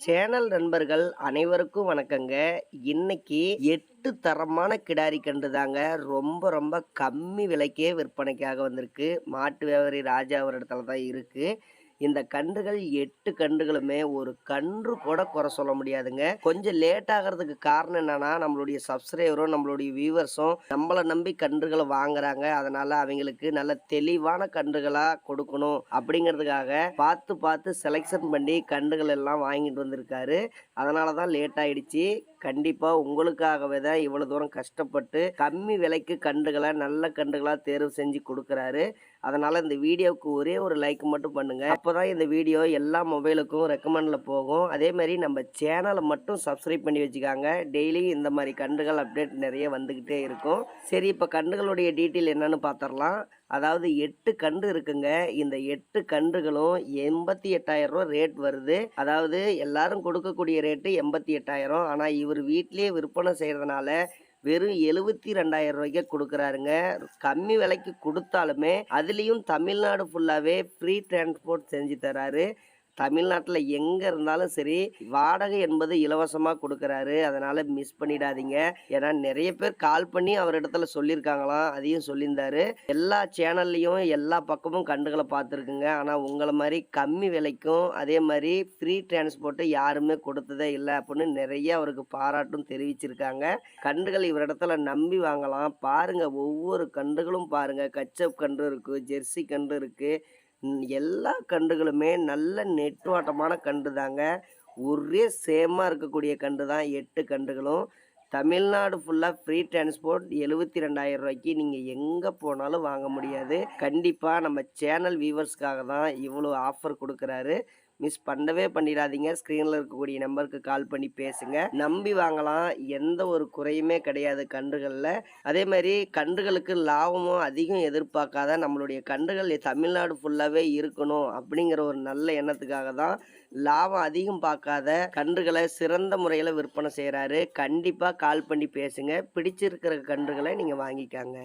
Channel நண்பர்கள் அனைவருக்கும் வணக்கங்க. இன்னைக்கு எட்டு தரமான கிடாரி கன்று தாங்க. ரொம்ப ரொம்ப கம்மி விலைக்கே விற்பனைக்காக வந்திருக்கு. மாட்டு வியாபாரி ராஜா ஒரு இடத்துல தான் இருக்குது இந்த கன்றுகள் எட்டு கன்றுகளுமே ஒரு கன்று கூட குறை சொல்ல முடியாதுங்க. கொஞ்சம் லேட் ஆகிறதுக்கு காரணம் என்னன்னா நம்மளுடைய சப்ஸ்கிரைபரும் நம்மளுடைய வியூவர்ஸும் நம்மளை நம்பி கன்றுகளை வாங்குறாங்க. அதனால அவங்களுக்கு நல்ல தெளிவான கன்றுகளா கொடுக்கணும். அப்படிங்கிறதுக்காக பார்த்து பார்த்து செலெக்ஷன் பண்ணி கன்றுகள் எல்லாம் வாங்கிட்டு வந்திருக்காரு. அதனால தான் லேட் ஆயிடுச்சு. கண்டிப்பாக உங்களுக்காகவே தான் இவ்வளோ தூரம் கஷ்டப்பட்டு கம்மி விலைக்கு கன்றுகளை நல்ல கன்றுகளாக தேர்வு செஞ்சு கொடுக்குறாரு. அதனால் இந்த வீடியோவுக்கு ஒரே ஒரு லைக் மட்டும் பண்ணுங்கள் அப்போ தான் இந்த வீடியோ எல்லா மொபைலுக்கும் ரெக்கமெண்டில் போகும். அதே மாதிரி நம்ம சேனலை மட்டும் சப்ஸ்கிரைப் பண்ணி வச்சுக்காங்க. டெய்லி இந்த மாதிரி கன்றுகள் அப்டேட் நிறைய வந்துக்கிட்டே இருக்கும். சரி இப்போ கன்றுகளுடைய டீட்டெயில் என்னன்னு பார்த்துடலாம் அதாவது எட்டு கன்று இருக்குங்க. இந்த எட்டு கன்றுகளும் எண்பத்தி எட்டாயிரம் ரூபா ரேட் வருது. அதாவது எல்லாரும் கொடுக்கக்கூடிய ரேட்டு எண்பத்தி எட்டாயிரம். ஆனால் இவர் வீட்டிலேயே விற்பனை செய்கிறதுனால வெறும் எழுபத்தி ரெண்டாயிரம் ரூபாய்க்கு கொடுக்குறாருங்க. கம்மி விலைக்கு கொடுத்தாலுமே அதுலேயும் தமிழ்நாடு ஃபுல்லாகவே ஃப்ரீ டிரான்ஸ்போர்ட் செஞ்சு தராரு. தமிழ்நாட்டில் எங்கே இருந்தாலும் சரி வாடகை என்பது இலவசமாக கொடுக்குறாரு. அதனால் மிஸ் பண்ணிடாதீங்க. ஏன்னா நிறைய பேர் கால் பண்ணி அவர் இடத்துல சொல்லியிருக்காங்களாம். அதையும் சொல்லியிருந்தாரு. எல்லா சேனல்லையும் எல்லா பக்கமும் கண்டுகளை பார்த்துருக்குங்க. ஆனால் உங்களை மாதிரி கம்மி விலைக்கும் அதே மாதிரி ஃப்ரீ டிரான்ஸ்போர்ட்டு யாருமே கொடுத்ததே இல்லை அப்படின்னு நிறைய அவருக்கு பாராட்டும் தெரிவிச்சிருக்காங்க. கன்றுகள் இவரிடத்துல நம்பி வாங்கலாம். பாருங்க ஒவ்வொரு கன்றுகளும் பாருங்க. கச்சப் கன்று இருக்கு ஜெர்சி கன்று இருக்கு. எல்லா கன்றுகளுமே நல்ல நெட்டுவாட்டமான கன்று தாங்க ஒரே சேமாக இருக்கக்கூடிய கன்று தான் எட்டு கன்றுகளும். தமிழ்நாடு ஃபுல்லாக ஃப்ரீ டிரான்ஸ்போர்ட் எழுபத்தி ரெண்டாயிரம் ரூபாய்க்கு நீங்கள் எங்கே போனாலும் வாங்க முடியாது. கண்டிப்பாக நம்ம சேனல் வியூவர்ஸ்க்காக தான் இவ்வளோ ஆஃபர் கொடுக்குறாரு. மிஸ் பண்ணவே பண்ணிடாதீங்க. ஸ்க்ரீனில் இருக்கக்கூடிய நம்பருக்கு கால் பண்ணி பேசுங்க. நம்பி வாங்கலாம். எந்த ஒரு குறையுமே கிடையாது கன்றுகளில். அதே மாதிரி கன்றுகளுக்கு லாபமும் அதிகம் எதிர்பார்க்காத நம்மளுடைய கன்றுகள் தமிழ்நாடு ஃபுல்லாகவே இருக்கணும் அப்படிங்கிற ஒரு நல்ல எண்ணத்துக்காக தான் லாபம் அதிகம் பார்க்காத கன்றுகளை சிறந்த முறையில் விற்பனை செய்கிறாரு கண்டிப்பாக கால் பண்ணி பேசுங்க. பிடிச்சிருக்கிற கன்றுகளை நீங்கள் வாங்கிக்காங்க.